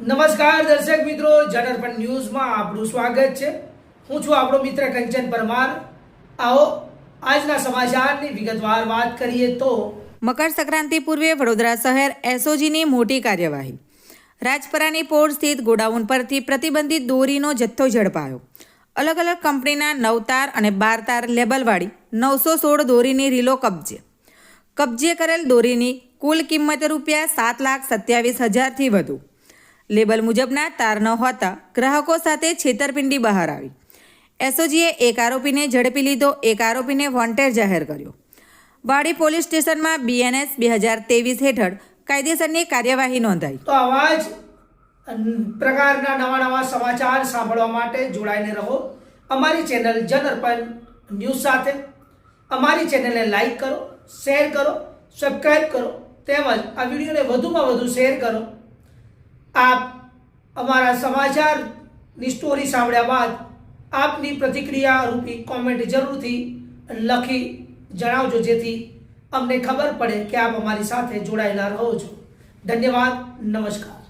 નમસ્કાર દર્શક મિત્રો, જનરપણ ન્યૂઝમાં આપણું સ્વાગત છે. હું છું આપણો મિત્ર કંચન પરમાર. આવો, આજના સમાચારની વિગતવાર વાત કરીએ તો મકર સંક્રાંતિ પૂર્વે વડોદરા શહેર એસઓજીની મોટી કાર્યવાહી. રાજપરાની પોળ સ્થિત ગોડાઉન પરથી પ્રતિબંધિત દોરીનો જથ્થો ઝડપાયો. અલગ અલગ કંપનીના નવ તાર અને બાર તાર લેબલવાળી નવસો સોળ દોરીની રીલો કબજે. કબજે કરેલ દોરીની કુલ કિંમત રૂપિયા સાત લાખ સત્યાવીસ હજારથી વધુ. લેબલ મુજબના તાર ન હોતા ગ્રાહકો સાથે છેતરપિંડી બહાર આવી. એસઓજીએ એક આરોપીને ઝડપી લીધો, એક આરોપીને વોન્ટેડ જાહેર કર્યો. વાડી પોલીસ સ્ટેશનમાં બીએનએસ બે હજાર ત્રેવીસ હેઠળ કાયદેસરની કાર્યવાહી નોંધાઈ. તો આવા જ પ્રકારના નવા નવા સમાચાર સાંભળવા માટે જોડાઈને રહો. અમારી ચેનલ જનઅર્પણ ન્યૂઝ સાથે. અમારી ચેનલને લાઈક કરો, શેર કરો સબસ્ક્રાઈબ કરો, તેમજ આ વિડીયોને વધુમાં વધુ શેર કરો. આપ અમારા સમાચારની સ્ટોરી સાંભળ્યા બાદ આપની પ્રતિક્રિયા રૂપી કોમેન્ટ જરૂરથી લખી જણાવજો, જેથી અમને ખબર પડે કે આપ અમારી સાથે જોડાયેલા રહો છો. ધન્યવાદ, નમસ્કાર.